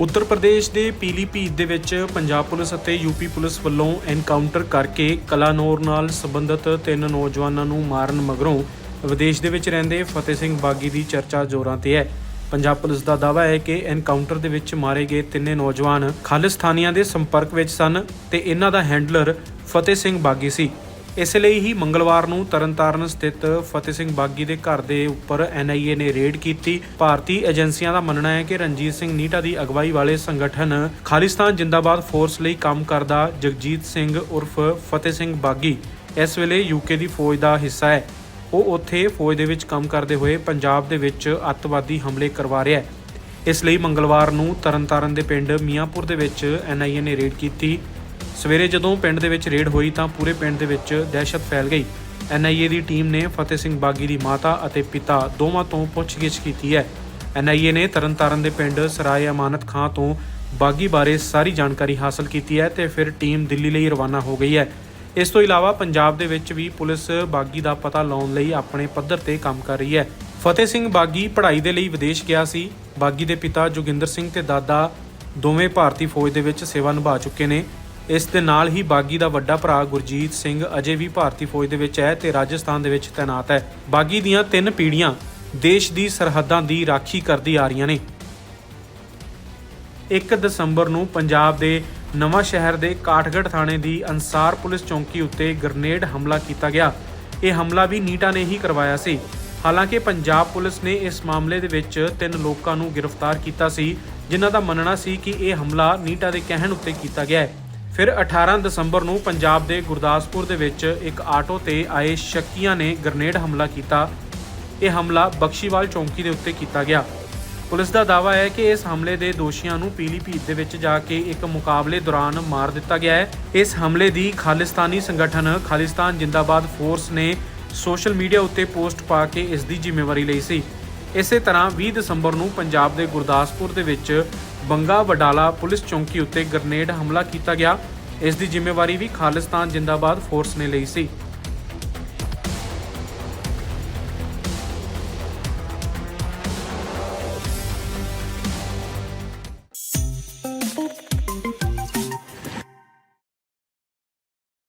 ਉੱਤਰ ਪ੍ਰਦੇਸ਼ ਦੇ ਪੀਲੀਭੀਤ ਦੇ ਵਿੱਚ ਪੰਜਾਬ ਪੁਲਿਸ ਅਤੇ ਯੂਪੀ ਪੁਲਿਸ ਵੱਲੋਂ ਐਨਕਾਊਂਟਰ ਕਰਕੇ ਕਲਾਨੌਰ ਨਾਲ ਸੰਬੰਧਿਤ ਤਿੰਨ ਨੌਜਵਾਨਾਂ ਨੂੰ ਮਾਰਨ ਮਗਰੋਂ ਵਿਦੇਸ਼ ਦੇ ਵਿੱਚ ਰਹਿੰਦੇ ਫਤਿਹ ਸਿੰਘ ਬਾਗੀ ਦੀ ਚਰਚਾ ਜ਼ੋਰਾਂ ਤੇ ਹੈ। ਪੰਜਾਬ ਪੁਲਿਸ ਦਾ ਦਾਅਵਾ ਹੈ ਕਿ ਐਨਕਾਊਂਟਰ ਦੇ ਵਿੱਚ ਮਾਰੇ ਗਏ ਤਿੰਨੇ ਨੌਜਵਾਨ ਖਾਲਿਸਤਾਨੀਆਂ ਦੇ ਸੰਪਰਕ ਵਿੱਚ ਸਨ ਤੇ ਇਹਨਾਂ ਦਾ ਹੈਂਡਲਰ ਫਤਿਹ ਸਿੰਘ ਬਾਗੀ ਸੀ। ਇਸ ਲਈ ਹੀ ਮੰਗਲਵਾਰ ਨੂੰ ਤਰਨਤਾਰਨ ਸਥਿਤ ਫਤਿਹ ਸਿੰਘ ਬਾਗੀ ਦੇ ਘਰ ਦੇ ਉੱਪਰ ਐਨਆਈਏ ਨੇ ਰੇਡ ਕੀਤੀ। ਭਾਰਤੀ ਏਜੰਸੀਆਂ ਦਾ ਮੰਨਣਾ ਹੈ ਕਿ ਰਣਜੀਤ ਸਿੰਘ ਨੀਟਾ ਦੀ ਅਗਵਾਈ ਵਾਲੇ ਸੰਗਠਨ ਖਾਲਿਸਤਾਨ ਜਿੰਦਾਬਾਦ ਫੋਰਸ ਲਈ ਕੰਮ ਕਰਦਾ ਜਗਜੀਤ ਸਿੰਘ ਉਰਫ ਫਤਿਹ ਸਿੰਘ ਬਾਗੀ ਇਸ ਵੇਲੇ ਯੂਕੇ ਦੀ ਫੌਜ ਦਾ ਹਿੱਸਾ ਹੈ। ਉਹ ਉੱਥੇ ਫੌਜ ਦੇ ਵਿੱਚ ਕੰਮ ਕਰਦੇ ਹੋਏ ਪੰਜਾਬ ਦੇ ਵਿੱਚ ਅੱਤਵਾਦੀ ਹਮਲੇ ਕਰਵਾ ਰਿਹਾ ਹੈ। ਇਸ ਲਈ ਮੰਗਲਵਾਰ ਨੂੰ ਤਰਨਤਾਰਨ ਦੇ ਪਿੰਡ ਮੀਆਂਪੁਰ ਦੇ ਵਿੱਚ ਐਨਆਈਏ ਨੇ ਰੇਡ ਕੀਤੀ। ਸਵੇਰੇ ਜਦੋਂ ਪਿੰਡ ਦੇ ਵਿੱਚ ਰੇਡ ਹੋਈ ਤਾਂ ਪੂਰੇ ਪਿੰਡ ਦੇ ਵਿੱਚ ਦਹਿਸ਼ਤ ਫੈਲ ਗਈ। ਐਨਆਈਏ ਦੀ ਟੀਮ ਨੇ ਫਤਿਹ ਸਿੰਘ ਬਾਗੀ ਦੀ ਮਾਤਾ ਅਤੇ ਪਿਤਾ ਦੋਵਾਂ ਤੋਂ ਪੁੱਛਗਿੱਛ ਕੀਤੀ ਹੈ। ਐਨਆਈਏ ਨੇ ਤਰਨਤਾਰਨ ਦੇ ਪਿੰਡ ਸਰਾਏ ਅਮਾਨਤ ਖਾਂ ਤੋਂ ਬਾਗੀ ਬਾਰੇ ਸਾਰੀ ਜਾਣਕਾਰੀ ਹਾਸਲ ਕੀਤੀ ਹੈ ਤੇ ਫਿਰ ਟੀਮ ਦਿੱਲੀ ਲਈ ਰਵਾਨਾ ਹੋ ਗਈ ਹੈ। ਇਸ ਤੋਂ ਇਲਾਵਾ ਪੰਜਾਬ ਦੇ ਵਿੱਚ ਵੀ ਪੁਲਿਸ ਬਾਗੀ ਦਾ ਪਤਾ ਲਾਉਣ ਲਈ ਆਪਣੇ ਪੱਧਰ ਤੇ ਕੰਮ ਕਰ ਰਹੀ ਹੈ। ਫਤਿਹ ਸਿੰਘ ਬਾਗੀ ਪੜ੍ਹਾਈ ਦੇ ਲਈ ਵਿਦੇਸ਼ ਗਿਆ ਸੀ। ਬਾਗੀ ਦੇ ਪਿਤਾ ਜੋਗਿੰਦਰ ਸਿੰਘ ਤੇ ਦਾਦਾ ਦੋਵੇਂ ਭਾਰਤੀ ਫੌਜ ਦੇ ਵਿੱਚ ਸੇਵਾ ਨਿਭਾ ਚੁੱਕੇ ਨੇ। ਇਸ ਦੇ ਨਾਲ ਹੀ ਬਾਗੀ ਦਾ ਵੱਡਾ ਭਰਾ ਗੁਰਜੀਤ ਸਿੰਘ ਅਜੇ ਵੀ ਭਾਰਤੀ ਫੌਜ ਦੇ ਵਿੱਚ ਹੈ ਤੇ ਰਾਜਸਥਾਨ ਦੇ ਵਿੱਚ ਤਾਇਨਾਤ ਹੈ। ਬਾਗੀ ਦੀਆਂ ਤਿੰਨ ਪੀੜ੍ਹੀਆਂ ਦੇਸ਼ ਦੀ ਸਰਹੱਦਾਂ ਦੀ ਰਾਖੀ ਕਰਦੀ ਆ ਰਹੀਆਂ ਨੇ। 1 ਦਸੰਬਰ ਨੂੰ ਪੰਜਾਬ ਦੇ ਨਵਾਂ ਸ਼ਹਿਰ ਦੇ ਕਾਠਗੜ੍ਹ ਥਾਣੇ ਦੀ ਅਨਸਾਰ ਪੁਲਿਸ ਚੌਂਕੀ ਉੱਤੇ ਗ੍ਰਨੇਡ ਹਮਲਾ ਕੀਤਾ ਗਿਆ। ਇਹ ਹਮਲਾ ਵੀ ਨੀਟਾ ਨੇ ਹੀ ਕਰਵਾਇਆ ਸੀ। ਹਾਲਾਂਕਿ ਪੰਜਾਬ ਪੁਲਿਸ ਨੇ ਇਸ ਮਾਮਲੇ ਦੇ ਵਿੱਚ ਤਿੰਨ ਲੋਕਾਂ ਨੂੰ ਗ੍ਰਿਫਤਾਰ ਕੀਤਾ ਸੀ, ਜਿਨ੍ਹਾਂ ਦਾ ਮੰਨਣਾ ਸੀ ਕਿ ਇਹ ਹਮਲਾ ਨੀਟਾ ਦੇ ਕਹਿਣ ਉੱਤੇ ਕੀਤਾ ਗਿਆ ਹੈ। ਫਿਰ 18 ਦਸੰਬਰ ਨੂੰ ਪੰਜਾਬ ਦੇ ਗੁਰਦਾਸਪੁਰ ਦੇ ਵਿੱਚ ਇੱਕ ਆਟੋ ਤੇ ਆਏ ਸ਼ੱਕੀਆਂ ਨੇ ਗ੍ਰਨੇਡ ਹਮਲਾ ਕੀਤਾ। ਇਹ ਹਮਲਾ ਬਖਸ਼ੀਵਾਲ ਚੌਂਕੀ ਦੇ ਉੱਤੇ ਕੀਤਾ ਗਿਆ। ਪੁਲਿਸ ਦਾ ਦਾਅਵਾ ਹੈ ਕਿ ਇਸ ਹਮਲੇ ਦੇ ਦੋਸ਼ੀਆਂ ਨੂੰ ਪੀਲੀਭੀਤ ਦੇ ਵਿੱਚ ਜਾ ਕੇ ਇੱਕ ਮੁਕਾਬਲੇ ਦੌਰਾਨ ਮਾਰ ਦਿੱਤਾ ਗਿਆ ਹੈ। ਇਸ ਹਮਲੇ ਦੀ ਖਾਲਿਸਤਾਨੀ ਸੰਗਠਨ ਖਾਲਿਸਤਾਨ ਜਿੰਦਾਬਾਦ ਫੋਰਸ ਨੇ ਸੋਸ਼ਲ ਮੀਡੀਆ ਉੱਤੇ ਪੋਸਟ ਪਾ ਕੇ ਇਸ ਦੀ ਜ਼ਿੰਮੇਵਾਰੀ ਲਈ ਸੀ। ਇਸੇ ਤਰ੍ਹਾਂ 20 ਦਸੰਬਰ ਨੂੰ ਪੰਜਾਬ ਦੇ ਗੁਰਦਾਸਪੁਰ ਦੇ ਵਿੱਚ ਬੰਗਾ ਵਡਾਲਾ ਪੁਲਿਸ ਚੌਂਕੀ ਉੱਤੇ ਗ੍ਰਨੇਡ ਹਮਲਾ ਕੀਤਾ ਗਿਆ। ਇਸ ਦੀ ਜ਼ਿੰਮੇਵਾਰੀ ਵੀ ਖਾਲਿਸਤਾਨ ਜਿੰਦਾਬਾਦ ਫੋਰਸ ਨੇ ਲਈ ਸੀ।